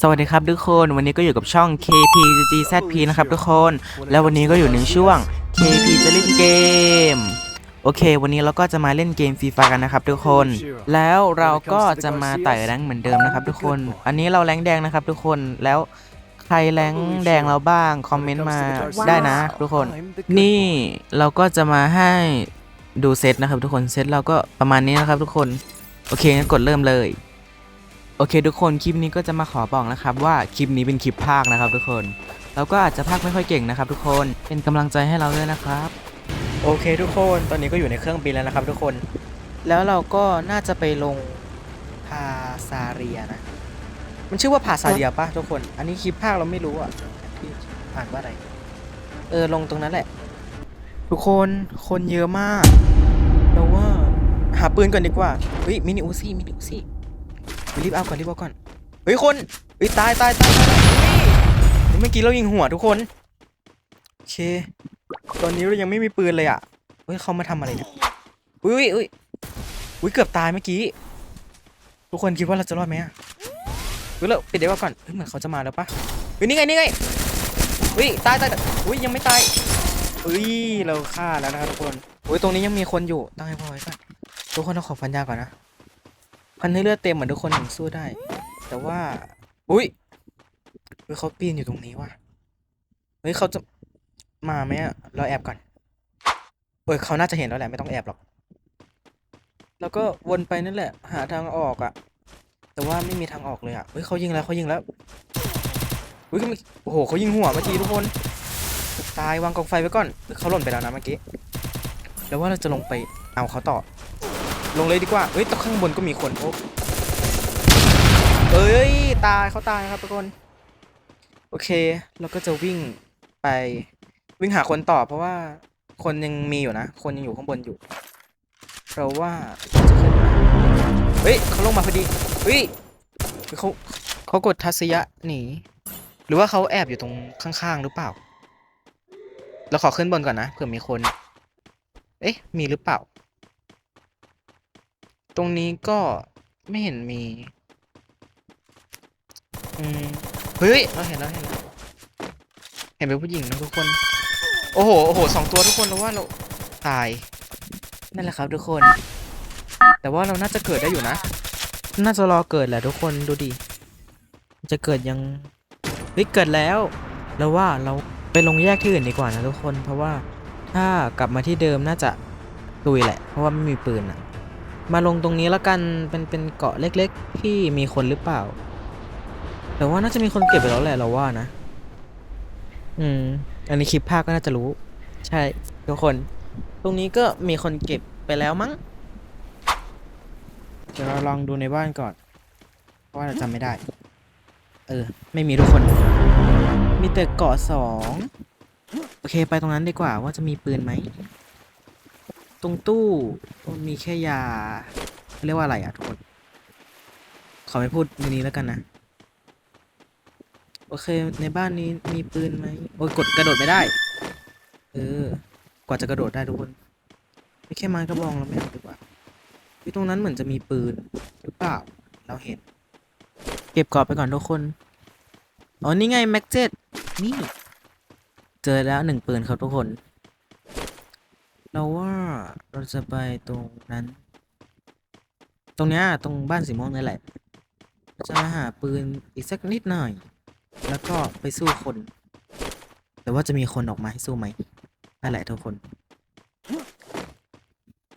สวัสดีครับทุกคน วันนี้ก็อยู่กับช่อง KPGZP นะครับทุกคน แล้ววันนี้ก็อยู่ในช่วง KP จะเล่นเกม โอเค วันนี้เราก็จะมาเล่นเกมฟรีไฟกันนะครับทุกคน แล้วเราก็จะมาไต่แรงเหมือนเดิมนะครับทุกคน อันนี้เราแรงแดงนะครับทุกคน แล้วใครแรงแดงเราบ้าง คอมเมนต์มาได้นะทุกคน นี่เราก็จะมาให้ดูเซตนะครับทุกคน เซตเราก็ประมาณนี้นะครับทุกคน โอเคงั้นกดเริ่มเลย โอเค ทุกคนคลิปนี้ก็จะมาขอบอกนะครับว่าคลิปนี้เป็นคลิปภาคนะครับทุกคน เราก็อาจจะภาคไม่ค่อยเก่งนะครับ ทุกคนเป็นกำลังใจให้เราด้วยนะครับ โอเค ทุกคนตอนนี้ก็อยู่ในเครื่องบินแล้วนะครับ ทุกคน แล้วเราก็น่าจะไปลงพาซาเรียนะ มันชื่อว่าพาซาเรียปะทุกคน อันนี้คลิปภาคเราไม่รู้อะที่อ่านว่าอะไร เออลงตรงนั้นแหละ ทุกคนคนเยอะมากเราว่าหาปืนก่อนดีกว่าเฮ้ยมินิอูซี่มินิอูซี่ รีบเอาก่อนรีบเอาก่อนเฮ้ยคนเฮ้ยตายตายตายตายเฮ้ยเมื่อกี้เรายิงหัวทุกคนโอเค ตอนนี้เรายังไม่มีปืนเลยอะเฮ้ยเขามาทำอะไรเนี่ยอุ้ยอุ้ยอุ้ยเกือบตายเมื่อกี้ทุกคนคิดว่าเราจะรอดไหมอะเฮ้ยเราปิดเดี๋ยวก่อนเฮ้ยเหมือนเขาจะมาแล้วปะเฮ้ยนี่ไงนี่ไงเฮ้ยตายตายอุ้ยยังไม่ตายเฮ้ยเราฆ่าแล้วนะครับทุกคนอุ้ยตรงนี้ยังมีคนอยู่ตั้งให้พอไว้ก่อนทุกคนเราขอฟันยาก่อนนะ พันให้เลือดเต็มเหมือนทุกคนถึงสู้ได้ แต่ว่า อุ้ยเฮ้ยเขาปีนอยู่ตรงนี้ว่ะเฮ้ยเขาจะมาไหมอะเราแอบก่อนเอ้ยเขาน่าจะเห็นแล้วแหละไม่ต้องแอบหรอก แล้วก็วนไปนั่นแหละ หาทางออกอะแต่ว่าไม่มีทางออกเลยอะเฮ้ยเขายิงแล้วเขายิงแล้วเฮ้ยเขาโอ้โหเขายิงหัวเมื่อกี้ทุกคนตายวางกองไฟไว้ก่อนเขาหล่นไปแล้วนะเมื่อกี้แล้วว่าเราจะลงไปเอาเขาต่อ ลงเลยดีกว่าเฮ้ยตรงข้างบนก็มีคนโอ้เอ้ย ตายเขาตายครับทุกคน โอเค เราก็จะวิ่งไป วิ่งหาคนต่อเพราะว่าคนยังมีอยู่นะ คนยังอยู่ข้างบนอยู่ เพราะว่าจะขึ้นมาเฮ้ยเขาลงมาพอดีเฮ้ยเขาเขากดทัศยะหนีหรือว่าเขาแอบอยู่ตรงข้างๆหรือเปล่า เราขอขึ้นบนก่อนนะเผื่อมีคน เอ๊ะ มีหรือเปล่า ตรงนี้ก็ไม่เห็นมี อืม เฮ้ย เราเห็นแล้วเห็นแล้ว เห็นเป็นผู้หญิงนะทุกคน โอ้โห โอ้โห สองตัวทุกคนเราว่าเราตาย นั่นแหละครับทุกคน แต่ว่าเราน่าจะเกิดได้อยู่นะ น่าจะรอเกิดแหละทุกคนดูดิ จะเกิดยัง เฮ้ย เกิดแล้ว แล้วว่าเราไปลงแยกที่อื่นดีกว่านะทุกคน เพราะว่าถ้ากลับมาที่เดิมน่าจะตุยแหละ เพราะว่าไม่มีปืนอะ มาลงตรงนี้แล้วกัน เป็นเป็นเกาะเล็ก ๆ ที่มีคนหรือเปล่า แต่ว่าน่าจะมีคนเก็บไปแล้วแหละเราว่านะ อืม อันนี้คลิปภาคก็น่าจะรู้ ใช่ทุกคน ตรงนี้ก็มีคนเก็บไปแล้วมั้ง เดี๋ยวเราลองดูในบ้านก่อน เพราะว่าเราจำไม่ได้ เออ ไม่มีทุกคน มีแต่เกาะสอง โอเค ไปตรงนั้นดีกว่าว่าจะมีปืนไหม ตรงตู้มีแค่ยา เรียกว่าอะไรอะทุกคน ขอไม่พูดในนี้แล้วกันนะ โอเค ในบ้านนี้มีปืนไหมโอ้ยกดกระโดดไม่ได้ เออ กว่าจะกระโดดได้ทุกคน ไม่แค่ไม้กระบองเราไม่เอาดีกว่าที่ตรงนั้นเหมือนจะมีปืนหรือเปล่า เราเห็น เก็บกรอบไปก่อนทุกคน อ๋อ นี่ไงแม็กเจ็ดนี่ เจอแล้วหนึ่งปืนครับทุกคน เราว่าเราจะไปตรงนั้น ตรงเนี้ยตรงบ้านสีม่วงนี่แหละ จะมาหาปืนอีกสักนิดหน่อย แล้วก็ไปสู้คน แต่ว่าจะมีคนออกมาให้สู้ไหมนั่นแหละทุกคน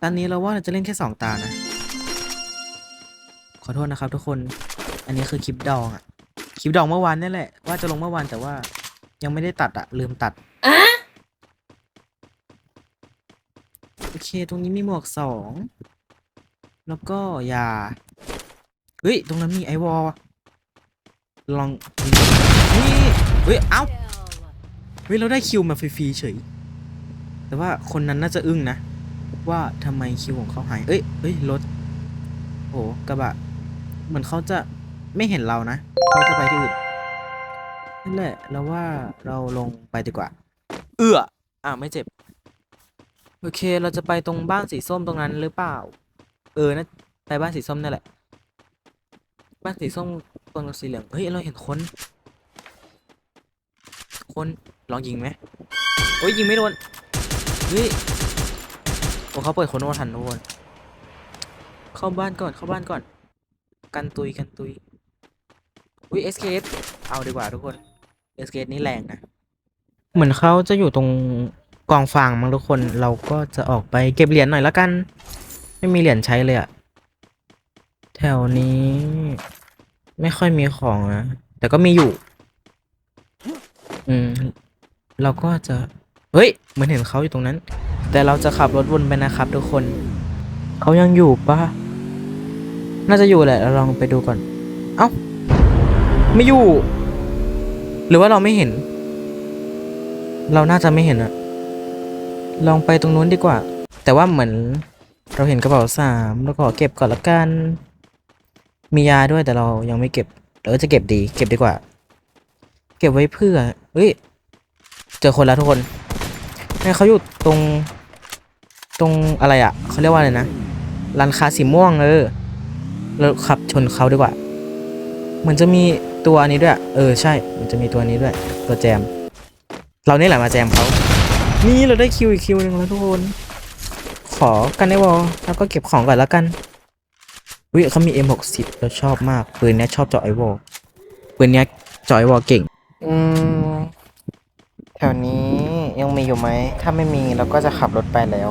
ตอนนี้เราว่าเราจะเล่นแค่สองตานะ ขอโทษนะครับทุกคน อันนี้คือคลิปดองอะคลิปดองเมื่อวานนี่แหละ ว่าจะลงเมื่อวานแต่ว่ายังไม่ได้ตัดอะลืมตัด โอเค ตรงนี้มีหมวกสอง แล้วก็ยา เฮ้ย ตรงนั้นมีไอวอลลองนี่เฮ้ย เอ้า เฮ้ย เราได้คิวมาฟรีๆเฉย แต่ว่าคนนั้นน่าจะอึ้งนะ ว่าทำไมคิวของเขาหาย เอ้ยเอ้ย รถโหกระบะ เหมือนเขาจะไม่เห็นเรานะ เขาจะไปที่อื่น นั่นแหละ เราว่าเราลงไปดีกว่า เอื้ออ่าไม่เจ็บ โอเค เราจะไปตรงบ้านสีส้มตรงนั้นหรือเปล่า เออนะไปบ้านสีส้มนั่นแหละ บ้านสีส้มตรงกับสีเหลือง เฮ้ย เราเห็นคน คนลองยิงไหมโอ้ยยิงไม่โดน เฮ้ย โอ้เขาเปิดคนโนทันทุกคนเข้าบ้านก่อน เข้าบ้านก่อน กันตุย กันตุย อุ้ยเอสเคเอาดีกว่าทุกคนเอสเคนี่แรงนะ เหมือนเขาจะอยู่ตรง กองฟางมั้งทุกคนเราก็จะออกไปเก็บเหรียญหน่อยละกัน ไม่มีเหรียญใช้เลยอะแถวนี้ ไม่ค่อยมีของนะแต่ก็มีอยู่ อืม เราก็จะเฮ้ยเหมือนเห็นเขาอยู่ตรงนั้น แต่เราจะขับรถวนไปนะครับ ทุกคนเขายังอยู่ปะน่าจะอยู่แหละเราลองไปดูก่อน เอ้าไม่อยู่ หรือว่าเราไม่เห็น เราน่าจะไม่เห็นอะ ลองไปตรงนู้นดีกว่า แต่ว่าเหมือนเราเห็นกระเป๋าสามแล้วก็เก็บก่อนละกัน มียาด้วยแต่เรายังไม่เก็บเออจะเก็บดี เก็บดีกว่า เก็บไว้เพื่อเฮ้ยเจอคนแล้วทุกคนนี่เขาอยู่ตรง ตรงอะไรอะ่ะเขาเรียกว่าอะไรนะร้านค้าสีม่วงเออเราขับชนเขาดีกว่าเหมือนจะมีตัวนี้ด้วย เออใช่มันจะมีตัวนี้ด้วย ตัวแจม เรานี่แหละมาแจมเขา นี่เราได้คิวอีกคิวหนึ่งแล้วทุกคน ขอกันในวอลแล้วก็เก็บของก่อนแล้วกันวิเขามี M60 เราชอบมากปืนนี้ชอบเจาะไอวอลปืนนี้เจาะไอวอลเก่ง อืม แถวนี้ยังมีอยู่ไหม ถ้าไม่มีเราก็จะขับรถไปแล้ว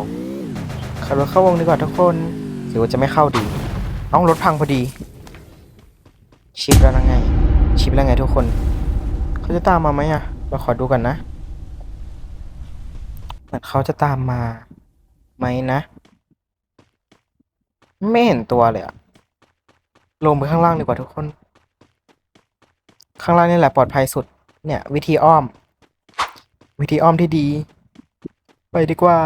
ขับรถเข้าวงดีกว่าทุกคนหรือว่าจะไม่เข้าดีเอ้ารถพังพอดี ชิปแล้วไง ชิปแล้วไงทุกคน เขาจะตามมาไหมอะเราขอดูกันนะ เหมือนเขาจะตามมาไหมนะ ไม่เห็นตัวเลยอะลงไปข้างล่างดีกว่าทุกคน ข้างล่างนี่แหละปลอดภัยสุด เนี่ย วิธีอ้อม วิธีอ้อมที่ดี ไปดีกว่า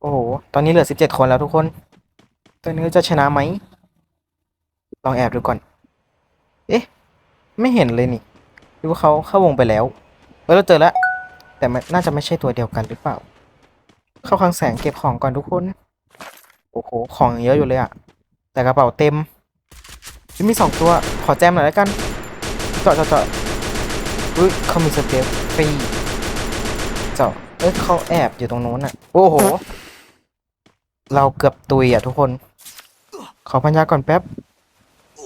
โอ้โห ตอนนี้เหลือสิบเจ็ดคนแล้วทุกคน ตอนนี้จะชนะไหม ลองแอบดูก่อน เอ๊ะ ไม่เห็นเลยนี่หรือว่าเขาเข้าวงไปแล้วเออเราเจอแล้ว แต่มันน่าจะไม่ใช่ตัวเดียวกันหรือเปล่า เข้าคลังแสงเก็บของก่อนทุกคน โอ้โห ของเยอะอยู่เลยอะแต่กระเป๋าเต็มยังมีสองตัวขอแจมหน่อยแล้วกันเจาะเจาะเจาะอุ้ยเขามีสเตปฟรีเจาะเอ้ยเขาแอบอยู่ตรงโน้นอะโอ้โห เราเกือบตุยอะทุกคน ขอพัญญาก่อนแป๊บ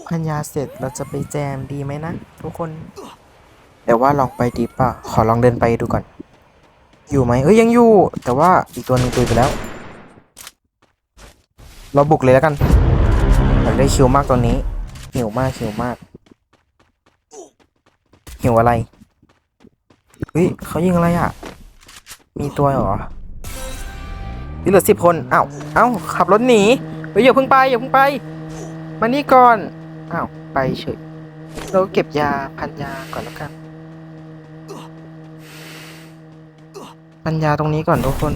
พัญญาเสร็จเราจะไปแจมดีไหมนะทุกคน แต่ว่าลองไปดีป่ะ ขอลองเดินไปดูก่อน อยู่ไหมเอ้ยยังอยู่ แต่ว่าอีกตัวหนึงตุยไปแล้ว เราบุกเลยแล้วกันอยากได้คิวมากตัวนี้หิวมากหิวมากหิวอะไรเฮ้ยเขายิงอะไรอะ มีตัวเหรอนี่เหลือสิบคนอ้าวเอ้าขับรถหนีเฮ้ยอย่าเพิ่งไปอย่าเพิ่งไป มานี่ก่อนอ้าวไปเฉยเราเก็บยาพันยาก่อนแล้วกัน พันยาตรงนี้ก่อนทุกคน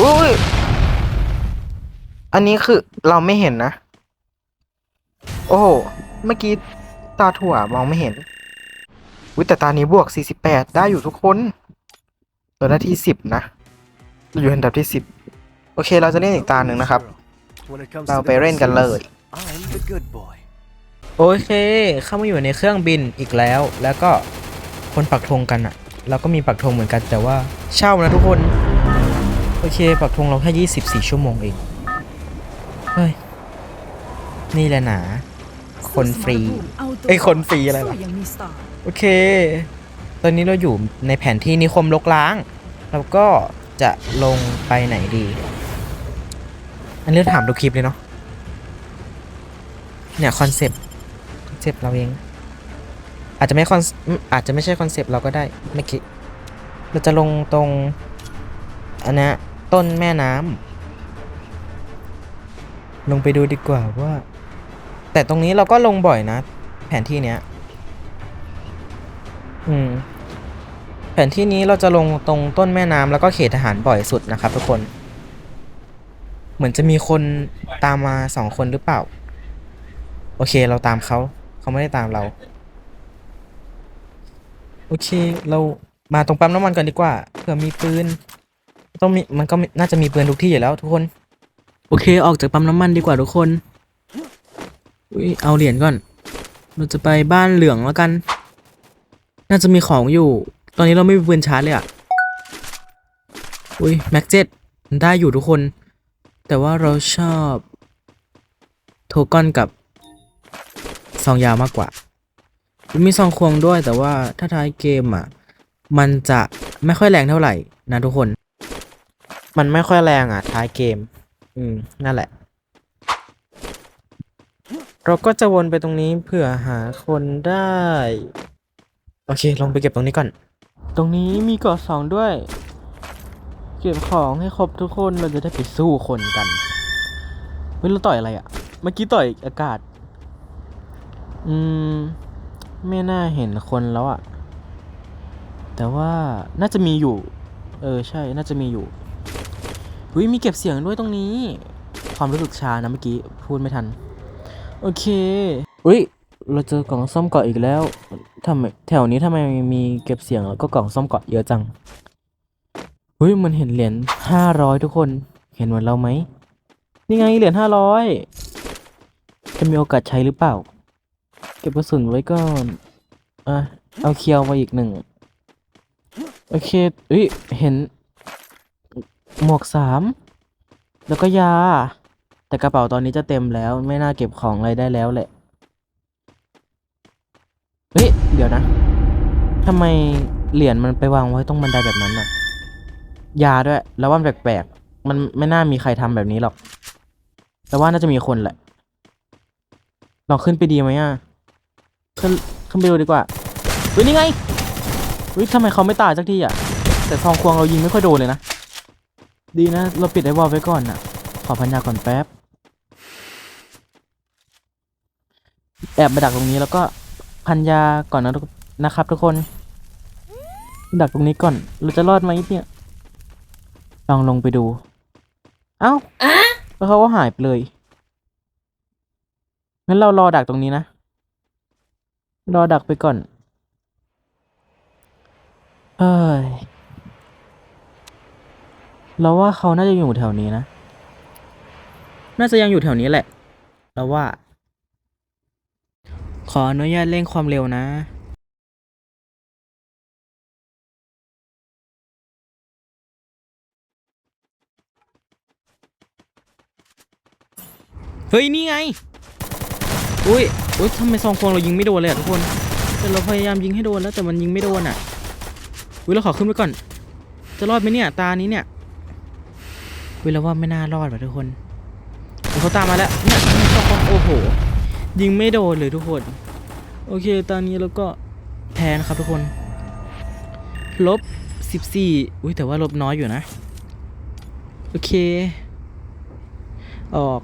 อุ้ย อันนี้คือเราไม่เห็นนะ โอ้โห เมื่อกี้ตาถั่วมองไม่เห็นวิแต่ตานี้บวก 48 ได้อยู่ทุกคนเราได้ที่ 10 นะเราอยู่อันดับที่ 10 โอเคเราจะเล่นอีกตาหนึ่งนะครับ เราไปเล่นกันเลย I'm the good boy. โอเค เข้ามาอยู่ในเครื่องบินอีกแล้ว แล้วก็ คนปักธงกันอะเราก็มีปักธงเหมือนกันแต่ว่าเช่านะทุกคน โอเค ปักธงเราแค่24 ชั่วโมงเอง เฮ้ย นี่แหละหนา คนฟรีเอ้คนฟรีอะไรวะโอเค ตอนนี้เราอยู่ในแผนที่นิคมลกล้าง เราก็จะลงไปไหนดี อันนี้ถามดูคลิปเลยเนาะเนี่ยคอนเซปต์คอนเซปต์เราเอง อาจจะไม่คอนอาจจะไม่ใช่คอนเซปต์เราก็ได้ไม่คิดเราจะลงตรงอันนี้ต้นแม่น้ำลงไปดูดีกว่าว่า แต่ตรงนี้เราก็ลงบ่อยนะ แผนที่เนี้ยอืมแผนที่นี้เราจะลงตรงต้นแม่น้ำแล้วก็เขตทหารบ่อยสุดนะครับทุกคน เหมือนจะมีคนตามมาสองคนหรือเปล่า โอเคเราตามเขา เขาไม่ได้ตามเรา โอเค เรามาตรงปั๊มน้ำมันก่อนดีกว่าเผื่อมีปืน ต้องมีมันก็มีน่าจะมีปืนทุกที่อยู่แล้วทุกคน โอเค ออกจากปั๊มน้ำมันดีกว่าทุกคนอุ้ยเอาเหรียญก่อน เราจะไปบ้านเหลืองแล้วกัน น่าจะมีของอยู่ ตอนนี้เราไม่มีปืนชาร์จเลยอะอุ้ยแม็กเจ็ดได้อยู่ทุกคน แต่ว่าเราชอบ โทก้อนกับซองยาวมากกว่า มีซองควงด้วยแต่ว่าถ้าท้ายเกมอะ มันจะไม่ค่อยแรงเท่าไหร่นะทุกคน มันไม่ค่อยแรงอะ ท้ายเกม อืม นั่นแหละ เราก็จะวนไปตรงนี้เผื่อหาคนได้ โอเคลองไปเก็บตรงนี้ก่อน ตรงนี้มีเกาะสองด้วย เก็บของให้ครบทุกคนเราจะได้ไปสู้คนกันเฮ้ยเราต่อยอะไรอะ่ะ เมื่อกี้ต่อยอากาศ อืม ไม่น่าเห็นคนแล้วอะแต่ว่าน่าจะมีอยู่ เออใช่น่าจะมีอยู่เฮ้ยมีเก็บเสียงด้วยตรงนี้ ความรู้สึกชานะเมื่อกี้พูดไม่ทัน โอเคเฮ้ยเราเจอกล่องซ่อมเกาะอีกแล้วทำไมแถวนี้ทำไมมีเก็บเสียงแล้วก็กล่องซ่อมเกาะเยอะจังเฮ้ยมันเห็นเหรียญห้าร้อยทุกคน เห็นเหมือนเราไหมนี่ไงเหรียญห้าร้อยจะมีโอกาสใช้หรือเปล่า เก็บกระสุนไว้ก่อนอะเอาเคียวมาอีกหนึ่งโอเคเฮ้ยเห็น หมวกสามแล้วก็ยา แต่กระเป๋าตอนนี้จะเต็มแล้ว ไม่น่าเก็บของอะไรได้แล้วแหละเฮ้ยเดี๋ยวนะทำไมเหรียญมันไปวางไว้ตรงบันไดแบบนั้นน่ะ ยาด้วย แล้วว่าแปลกๆ มันไม่น่ามีใครทำแบบนี้หรอก แต่ว่าน่าจะมีคนแหละ ลองขึ้นไปดีไหมอะ ขึ้นขึ้นไปดูดีกว่าเฮ้ยนี่ไงเฮ้ยทำไมเขาไม่ตายสักทีอะ แต่ซองควงเรายิงไม่ค่อยโดนเลยนะ ดีนะ เราปิดไอ้วอลไว้ก่อนน่ะขอพันยาก่อนแป๊บ แอบมาดักตรงนี้แล้วก็พันยาก่อนนะทุกนะครับ ทุกคน ดักตรงนี้ก่อน เราจะรอดไหมเนี่ย ลองลงไปดู เอ้าแล้วเขาก็หายไปเลย งั้นเรารอดักตรงนี้นะ รอดักไปก่อน เอ้ย เราว่าเขาน่าจะอยู่แถวนี้นะ น่าจะยังอยู่แถวนี้แหละ เราว่า ขออนุญาตเร่งความเร็วนะเฮ้ย นี่ไง อุ้ยอุ้ยทำไมซองควงเรายิงไม่โดนเลยอะทุกคนแต่เราพยายามยิงให้โดนแล้วแต่มันยิงไม่โดนอะอุ้ยเราขอขึ้นไปก่อน จะรอดไหมเนี่ยตานี้เนี่ยอุ้ยเราว่าไม่น่ารอดว่ะทุกคนเดี๋ยวเขาตามมาแล้วเนี่ยซองควงโอ้โห ยิงไม่โดนเลยทุกคน โอเคตอนนี้เราก็แพ้นะครับทุกคนลบสิบสี่อุ้ยแต่ว่าลบน้อยอยู่นะ โอเค ออก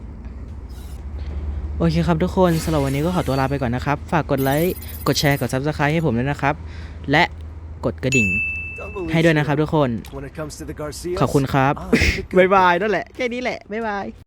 โอเคครับทุกคนสำหรับวันนี้ก็ขอตัวลาไปก่อนนะครับ ฝากกดไลค์ กดแชร์ กด Subscribe ให้ผมด้วยนะครับ และกดกระดิ่งให้ด้วยนะครับทุกคน ขอบคุณครับ บ๊ายบายนั่นแหละ แค่นี้แหละ บ๊ายบาย